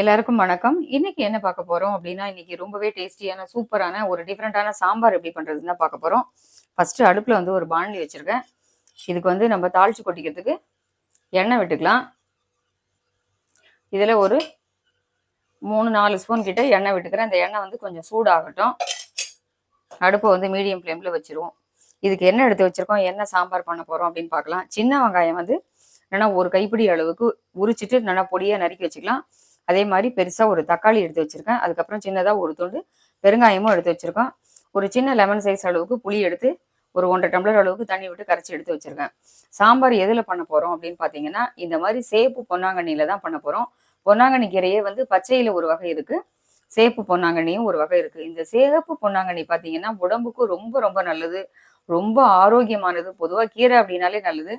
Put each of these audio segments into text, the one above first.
எல்லாருக்கும் வணக்கம். இன்னைக்கு என்ன பார்க்க போறோம் அப்படின்னா இன்னைக்கு ரொம்பவே டேஸ்டியான சூப்பரான ஒரு டிஃப்ரெண்டான சாம்பார் எப்படி பண்றதுன்னு பார்க்க போறோம். ஃபர்ஸ்ட் அடுப்புல வந்து ஒரு பாண்டி வச்சிருக்கேன். இதுக்கு வந்து நம்ம தாளிச்சு கொட்டிக்கிறதுக்கு எண்ணெய் விட்டுக்கலாம். இதில் ஒரு மூணு நாலு ஸ்பூன் கிட்ட எண்ணெய் விட்டுக்கிறேன். அந்த எண்ணெய் வந்து கொஞ்சம் சூடாகட்டும். அடுப்பை வந்து மீடியம் ஃப்ளேமில் வச்சிருவோம். இதுக்கு என்ன எடுத்து வச்சிருக்கோம் என்ன சாம்பார் பண்ண போறோம் அப்படின்னு பார்க்கலாம். சின்ன வெங்காயம் வந்து என்னன்னா ஒரு கைப்பிடி அளவுக்கு உரிச்சிட்டு நல்லா பொடியாக நறுக்கி வச்சுக்கலாம். அதே மாதிரி பெருசாக ஒரு தக்காளி எடுத்து வச்சிருக்கேன். அதுக்கப்புறம் சின்னதாக ஒரு துண்டு பெருங்காயமும் எடுத்து வச்சுருக்கோம். ஒரு சின்ன லெமன் சைஸ் அளவுக்கு புளி எடுத்து ஒரு ஒன்றரை டம்ளர் அளவுக்கு தண்ணி விட்டு கரைச்சி எடுத்து வச்சிருக்கேன். சாம்பார் எதில் பண்ண போகிறோம் அப்படின்னு பார்த்தீங்கன்னா இந்த மாதிரி சேப்பு பொன்னாங்கண்ணியில் தான் பண்ண போகிறோம் பொன்னாங்கண்ணி கீரையே வந்து பச்சையில் ஒரு வகை இருக்குது சேப்பு பொன்னாங்கண்ணியும் ஒரு வகை இருக்குது இந்த சேகப்பு பொன்னாங்கண்ணி பார்த்தீங்கன்னா உடம்புக்கு ரொம்ப ரொம்ப நல்லது. ரொம்ப ஆரோக்கியமானது. பொதுவாக கீரை அப்படின்னாலே நல்லது.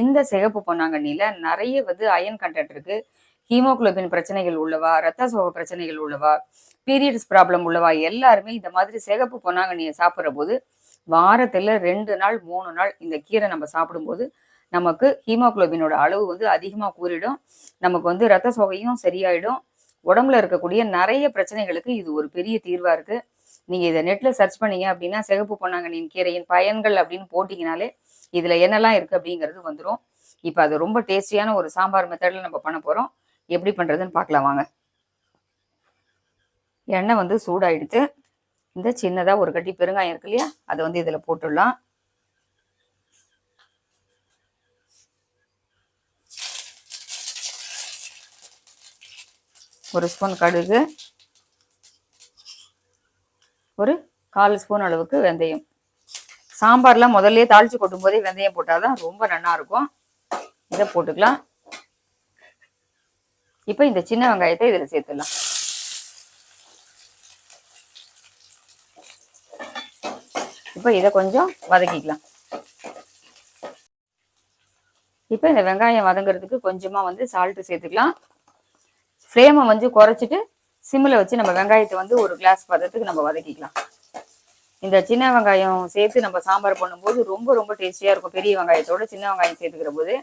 இந்த சிகப்பு பொன்னாங்கண்ணியில் நிறைய வந்து அயன் கண்டென்ட் இருக்குது ஹீமோகுளோபின் பிரச்சனைகள் உள்ளவா ரத்த சோக பிரச்சனைகள் உள்ளவா பீரியட்ஸ் ப்ராப்ளம் உள்ளவா எல்லாருமே இந்த மாதிரி சிகப்பு பொன்னாங்கண்ணியை சாப்பிட்ற போது வாரத்தில் ரெண்டு நாள் மூணு நாள் இந்த கீரை நம்ம சாப்பிடும்போது நமக்கு ஹீமோகுளோபினோட அளவு வந்து அதிகமாக கூறிடும். நமக்கு வந்து ரத்த சோகையும் சரியாயிடும். உடம்புல இருக்கக்கூடிய நிறைய பிரச்சனைகளுக்கு இது ஒரு பெரிய தீர்வாக இருக்குது நீங்கள் இதை நெட்டில் சர்ச் பண்ணீங்க அப்படின்னா சிகப்பு பொன்னாங்கண்ணியின் கீரையின் பயன்கள் அப்படின்னு போட்டிங்கனாலே இதில் என்னெல்லாம் இருக்குது அப்படிங்கிறது வந்துடும் இப்போ அது ரொம்ப டேஸ்டியான ஒரு சாம்பார் மெத்தடில் நம்ம பண்ண போகிறோம் எப்படி பண்ணுறதுன்னு பார்க்கலாம் வாங்க. எண்ணெய் வந்து சூடாயிடுத்து இந்த சின்னதாக ஒரு கட்டி பெருங்காயம் இருக்கு இல்லையா அதை வந்து இதில் போட்டுடலாம். ஒரு ஸ்பூன் கடுகு ஒரு கால் ஸ்பூன் அளவுக்கு வெந்தயம். சாம்பார்லாம் முதல்ல தாளிச்சு கொட்டும் போதே வெந்தயம் போட்டால் ரொம்ப நல்லா இருக்கும். இதை போட்டுக்கலாம். இப்போ இந்த சின்ன வெங்காயத்தை இதில் சேர்த்துடலாம். இப்போ இதை கொஞ்சம் வதக்கிக்கலாம். இப்போ இந்த வெங்காயம் வதங்குறதுக்கு கொஞ்சமாக வந்து சால்ட்டு சேர்த்துக்கலாம். ஃப்ளேமை வந்து குறைச்சிட்டு சிம்மில் வச்சு நம்ம வெங்காயத்தை வந்து ஒரு கிளாஸ் பதத்துக்கு நம்ம வதக்கிக்கலாம். இந்த சின்ன வெங்காயம் சேர்த்து நம்ம சாம்பார் பண்ணும்போது ரொம்ப ரொம்ப டேஸ்டியாக இருக்கும். பெரிய வெங்காயத்தோட சின்ன வெங்காயம் சேர்த்துக்கிற போது.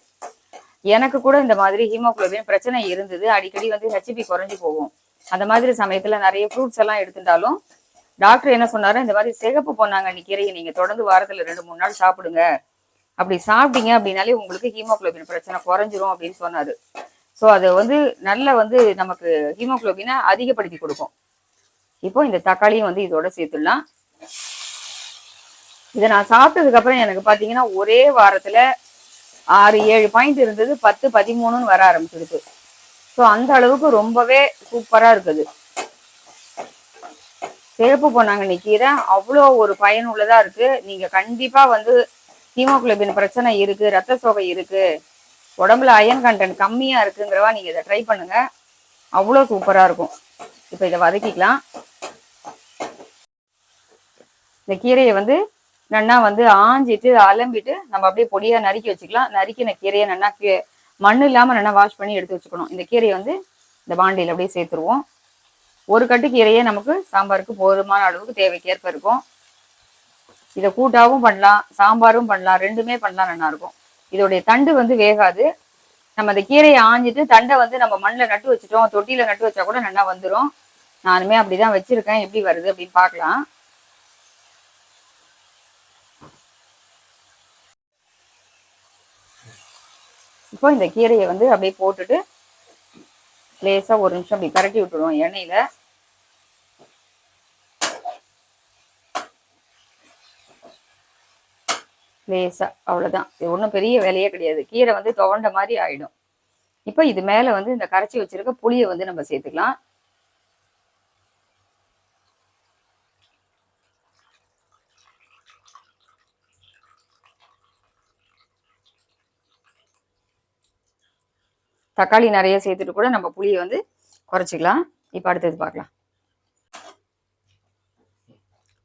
எனக்கு கூட இந்த மாதிரி ஹீமோகுளோபின் பிரச்சனை இருந்தது. அடிக்கடி வந்து ஹெச்பி குறைஞ்சி போகும். அந்த மாதிரி சமயத்துல நிறைய ஃப்ரூட்ஸ் எல்லாம் எடுத்துட்டாலும் டாக்டர் என்ன சொன்னாரு? இந்த மாதிரி சிகப்பு பொன்னாங்கண்ணி கீரையை நீங்க தொடர்ந்து வாரத்துல ரெண்டு மூணு நாள் சாப்பிடுங்க. அப்படி சாப்பிட்டீங்க அப்படின்னாலே உங்களுக்கு ஹீமோகுளோபின் பிரச்சனை குறைஞ்சிரும் அப்படின்னு சொன்னாரு. ஸோ அது வந்து நல்ல வந்து நமக்கு ஹீமோகுளோபினை அதிகப்படுத்தி கொடுக்கும். இப்போ இந்த தக்காளியும் வந்து இதோட சேர்த்துடலாம். இதை நான் சாப்பிட்டதுக்கு அப்புறம் எனக்கு பார்த்தீங்கன்னா ஒரே வாரத்துல ஆறு ஏழு பாயிண்ட் இருந்தது பத்து பதிமூணுன்னு வர ஆரம்பிச்சிருக்கு. ஸோ அந்த அளவுக்கு ரொம்பவே சூப்பராக இருக்குது. சிறப்பு பொன்னாங்கண்ணி கீரை அவ்வளோ ஒரு பயனுள்ளதாக இருக்குது நீங்கள் கண்டிப்பாக வந்து ஹீமோகுளோபின் பிரச்சனை இருக்குது ரத்த சோகை இருக்குது உடம்புல அயன் கண்டென்ட் கம்மியாக இருக்குங்கிறவா நீங்கள் இதை ட்ரை பண்ணுங்க. அவ்வளோ சூப்பராக இருக்கும். இப்போ இதை வதக்கிக்கலாம். இந்த கீரையை வந்து நன்னா வந்து ஆஞ்சிட்டு அலம்பிட்டு நம்ம அப்படியே பொடியா நறுக்கி வச்சுக்கலாம். நறுக்கின கீரையை நன்னா கீ மண் இல்லாம நல்லா வாஷ் பண்ணி எடுத்து வச்சுக்கணும். இந்த கீரையை வந்து இந்த பாண்டியில் அப்படியே சேர்த்துருவோம். ஒரு கட்டு கீரையே நமக்கு சாம்பாருக்கு போதுமான அளவுக்கு தேவைக்கேற்ப இருக்கும். இதை கூட்டாவும் பண்ணலாம் சாம்பாரும் பண்ணலாம் ரெண்டுமே பண்ணலாம் நல்லா இருக்கும். இதோடைய தண்டு வந்து வேகாது. நம்ம அந்த கீரையை ஆஞ்சிட்டு தண்டை வந்து நம்ம மண்ணில் நட்டு வச்சுட்டோம் தொட்டியில் நட்டு வச்சா கூட நல்லா வந்துடும் நானுமே அப்படிதான் வச்சிருக்கேன். எப்படி வருது அப்படின்னு பார்க்கலாம். இப்போ இந்த கீரையை வந்து அப்படியே போட்டுட்டு லேசாக ஒரு நிமிஷம் அப்படி கரட்டி விட்டுருவோம் எண்ணெயில். லேசாக அவ்வளோதான் இது ஒன்றும் பெரிய வேலையே கிடையாது. கீரை வந்து துவண்ட மாதிரி ஆயிடும். இப்போ இது மேலே வந்து இந்த கரைச்சி வச்சிருக்க புளியை வந்து நம்ம சேர்த்துக்கலாம். தக்காளி நிறைய சேர்த்துட்டு கூட நம்ம புளியை வந்து குறைச்சிக்கலாம். இப்போ அடுத்தது பார்க்கலாம்.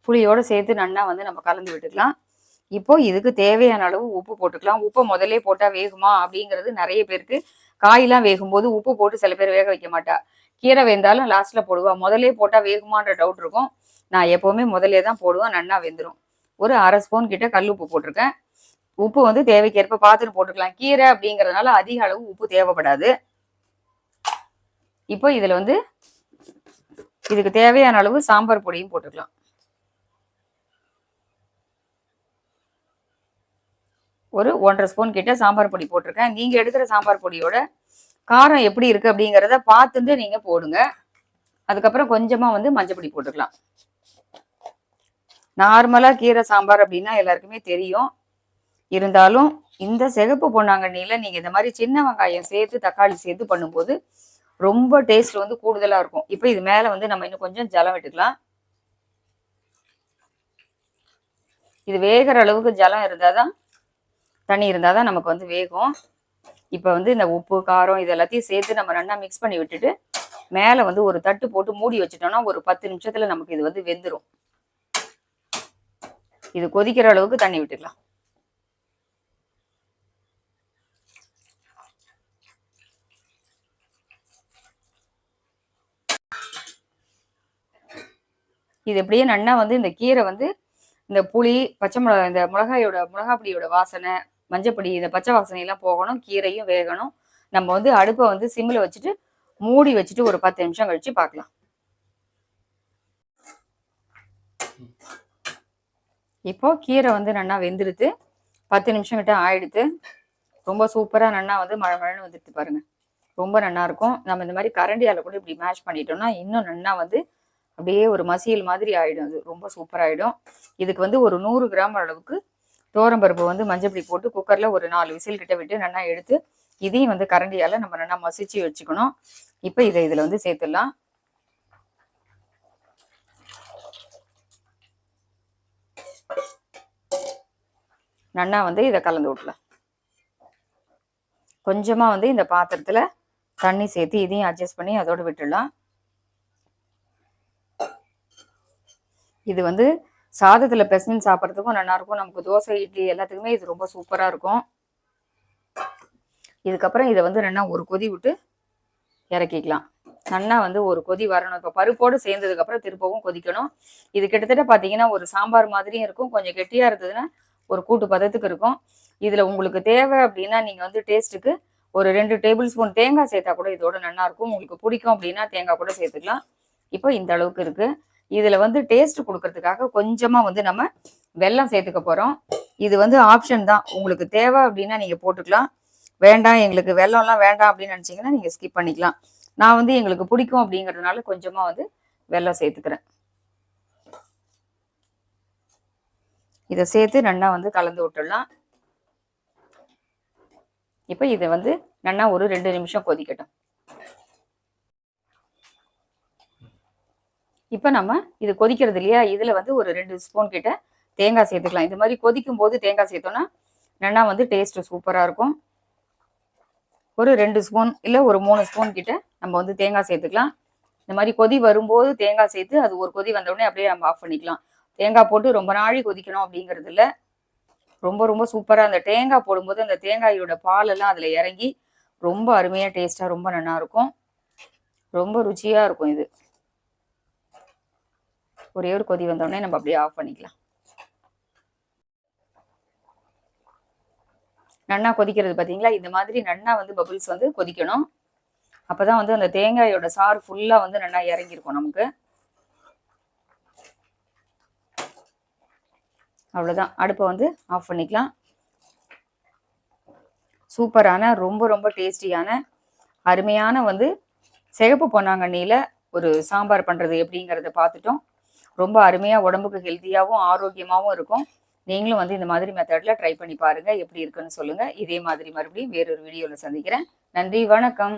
புளியோட சேர்த்து நன்னா வந்து நம்ம கலந்து விட்டுக்கலாம். இப்போ இதுக்கு தேவையான அளவு உப்பு போட்டுக்கலாம். உப்பை முதல்ல போட்டால் வேகுமா அப்படிங்கிறது நிறைய பேருக்கு காயெல்லாம் வேகும்போது உப்பு போட்டு சில பேர் வேக வைக்க மாட்டா. கீரை வெந்தாலும் லாஸ்ட்ல போடுவா. முதல்ல போட்டால் வேகுமான்ற டவுட் இருக்கும். நான் எப்போவுமே முதல்ல தான் போடுவேன். நன்னா வெந்துடும் ஒரு அரை ஸ்பூன் கிட்ட கல் உப்பு போட்டிருக்கேன். உப்பு வந்து தேவைக்கேற்ப பார்த்துட்டு போட்டுக்கலாம். கீரை அப்படிங்கிறதுனால அதிக அளவு உப்பு தேவைப்படாது. இப்போ இதில் வந்து இதுக்கு தேவையான அளவு சாம்பார் பொடியும் போட்டுக்கலாம். ஒரு ஒன்றரை ஸ்பூன் கிட்ட சாம்பார் பொடி போட்டிருக்கேன். நீங்கள் எடுக்கிற சாம்பார் பொடியோட காரம் எப்படி இருக்குது அப்படிங்கிறத பார்த்துட்டு நீங்கள் போடுங்க. அதுக்கப்புறம் கொஞ்சமாக வந்து மஞ்சள் பொடி போட்டுக்கலாம். நார்மலாக கீரை சாம்பார் அப்படின்னா எல்லாருக்குமே தெரியும். இருந்தாலும் இந்த சிகப்பு பொன்னாங்கண்ணியில் நீங்கள் இந்த மாதிரி சின்ன வெங்காயம் சேர்த்து தக்காளி சேர்த்து பண்ணும்போது ரொம்ப டேஸ்ட் வந்து கூடுதலாக இருக்கும். இப்போ இது மேலே வந்து நம்ம இன்னும் கொஞ்சம் ஜலம் விட்டுக்கலாம். இது வேகிற அளவுக்கு ஜலம் இருந்தால் தான் தண்ணி இருந்தால் தான் நமக்கு வந்து வேகும். இப்போ வந்து இந்த உப்பு காரம் இது எல்லாத்தையும் சேர்த்து நம்ம நல்லா மிக்ஸ் பண்ணி விட்டுட்டு மேலே வந்து ஒரு தட்டு போட்டு மூடி வச்சுட்டோம்னா ஒரு பத்து நிமிஷத்தில் நமக்கு இது வந்து வெந்துடும் இது கொதிக்கிற அளவுக்கு தண்ணி விட்டுக்கலாம். இது எப்படியே நன்னா வந்து இந்த கீரை வந்து இந்த புளி பச்சை மிளகா இந்த மிளகாயோட மிளகா பொடியோட வாசனை மஞ்சப்பொடி இந்த பச்சை வாசனை எல்லாம் போகணும் கீரையும் வேகணும். நம்ம வந்து அடுப்பை வந்து சிம்மில் வச்சுட்டு மூடி வச்சுட்டு ஒரு பத்து நிமிஷம் கழிச்சு பார்க்கலாம். இப்போ கீரை வந்து நல்லா வெந்துடுது. பத்து நிமிஷம் கிட்ட ஆயிடுது. ரொம்ப சூப்பராக நன்னா வந்து மழை மழைன்னு வந்துடுது பாருங்க. ரொம்ப நல்லா இருக்கும். நம்ம இந்த மாதிரி கரண்டியால் கூட இப்படி மேஷ் பண்ணிட்டோம்னா இன்னும் நல்லா வந்து அப்படியே ஒரு மசியல் மாதிரி ஆயிடும். அது ரொம்ப சூப்பராகிடும் இதுக்கு வந்து ஒரு நூறு கிராம் அளவுக்கு தோரம்பருப்பு வந்து மஞ்சப்பொடி போட்டு குக்கரில் ஒரு நாலு விசில் கிட்ட விட்டு நல்லா எடுத்து இதையும் வந்து கரண்டியால் நம்ம நல்லா மசிச்சு வச்சுக்கணும். இப்போ இதை இதில் வந்து சேர்த்துடலாம். நன்னா வந்து இதை கலந்து விட்டலாம் கொஞ்சமாக வந்து இந்த பாத்திரத்தில் தண்ணி சேர்த்து இதையும் அட்ஜஸ்ட் பண்ணி அதோடு விட்டுடலாம். இது வந்து சாதத்தில் பெசஞ்சு சாப்பிட்றதுக்கும் நல்லாயிருக்கும் நமக்கு தோசை இட்லி எல்லாத்துக்குமே இது ரொம்ப சூப்பராக இருக்கும். இதுக்கப்புறம் இதை வந்து நல்லா ஒரு கொதி விட்டு இறக்கிக்கலாம். நல்லா வந்து ஒரு கொதி வரணும். இப்போ பருப்போடு சேர்ந்ததுக்கப்புறம் திருப்பவும் கொதிக்கணும். இது கிட்டத்தட்ட பார்த்தீங்கன்னா ஒரு சாம்பார் மாதிரியும் இருக்கும். கொஞ்சம் கெட்டியாக இருந்ததுன்னா ஒரு கூட்டு பதத்துக்கு இருக்கும். இதில் உங்களுக்கு தேவை அப்படின்னா நீங்கள் வந்து டேஸ்ட்டுக்கு ஒரு ரெண்டு டேபிள் ஸ்பூன் தேங்காய் சேர்த்தா கூட இதோட நல்லாயிருக்கும் உங்களுக்கு பிடிக்கும் அப்படின்னா தேங்காய் கூட சேர்த்துக்கலாம். இப்போ இந்த அளவுக்கு இருக்குது இதில் வந்து டேஸ்ட் கொடுக்கறதுக்காக கொஞ்சமாக வந்து நம்ம வெல்லம் சேர்த்துக்க போகிறோம் இது வந்து ஆப்ஷன் தான். உங்களுக்கு தேவை அப்படின்னா நீங்கள் போட்டுக்கலாம். வேண்டாம் எங்களுக்கு வெள்ளம்லாம் வேண்டாம் அப்படின்னு நினச்சிங்கன்னா நீங்கள் ஸ்கிப் பண்ணிக்கலாம். நான் வந்து எங்களுக்கு பிடிக்கும் அப்படிங்கிறதுனால கொஞ்சமாக வந்து வெள்ளம் சேர்த்துக்கிறேன். இதை சேர்த்து நல்லா வந்து கலந்து விட்டுடலாம். இப்போ இதை வந்து நல்லா ஒரு ரெண்டு நிமிஷம் கொதிக்கட்டும். இப்போ நம்ம இது கொதிக்கிறது இல்லையா? இதில் வந்து ஒரு ரெண்டு ஸ்பூன் கிட்ட தேங்காய் சேர்த்துக்கலாம். இது மாதிரி கொதிக்கும் போது தேங்காய் சேர்த்தோன்னா நல்லா வந்து டேஸ்ட் சூப்பராக இருக்கும். ஒரு ரெண்டு ஸ்பூன் இல்லை ஒரு மூணு ஸ்பூன் கிட்ட நம்ம வந்து தேங்காய் சேர்த்துக்கலாம். இந்த மாதிரி கொதி வரும்போது தேங்காய் சேர்த்து அது ஒரு கொதி வந்தோடனே அப்படியே நம்ம ஆஃப் பண்ணிக்கலாம். தேங்காய் போட்டு ரொம்ப நாழி கொதிக்கணும் அப்படிங்கிறது இல்லை. ரொம்ப ரொம்ப சூப்பராக அந்த தேங்காய் போடும்போது அந்த தேங்காயோட பாலெல்லாம் அதில் இறங்கி ரொம்ப அருமையாக டேஸ்ட்டாக ரொம்ப நல்லாயிருக்கும் ரொம்ப ருச்சியாக இருக்கும் இது. ஒரே ஒரு கொதி வந்தோடனே நம்ம அப்படியே ஆஃப் பண்ணிக்கலாம். நன்னா கொதிக்கிறது பார்த்தீங்களா இந்த மாதிரி நன்னா வந்து பபுள்ஸ் வந்து கொதிக்கணும். அப்போதான் வந்து அந்த தேங்காயோட சாறு ஃபுல்லாக வந்து நல்லா இறங்கியிருக்கும் நமக்கு. அவ்வளோதான் அடுப்பை வந்து ஆஃப் பண்ணிக்கலாம். சூப்பரான ரொம்ப ரொம்ப டேஸ்டியான அருமையான வந்து சிகப்பு பொன்னாங்கண்ணியில் ஒரு சாம்பார் பண்ணுறது எப்படிங்கிறத பார்த்துட்டோம். ரொம்ப அருமையாக உடம்புக்கு ஹெல்த்தியாகவும் ஆரோக்கியமாகவும் இருக்கும். நீங்களும் வந்து இந்த மாதிரி மெத்தடில் ட்ரை பண்ணி பாருங்கள் எப்படி இருக்குன்னு சொல்லுங்கள் இதே மாதிரி மறுபடியும் வேறொரு வீடியோவில் சந்திக்கிறேன். நன்றி வணக்கம்.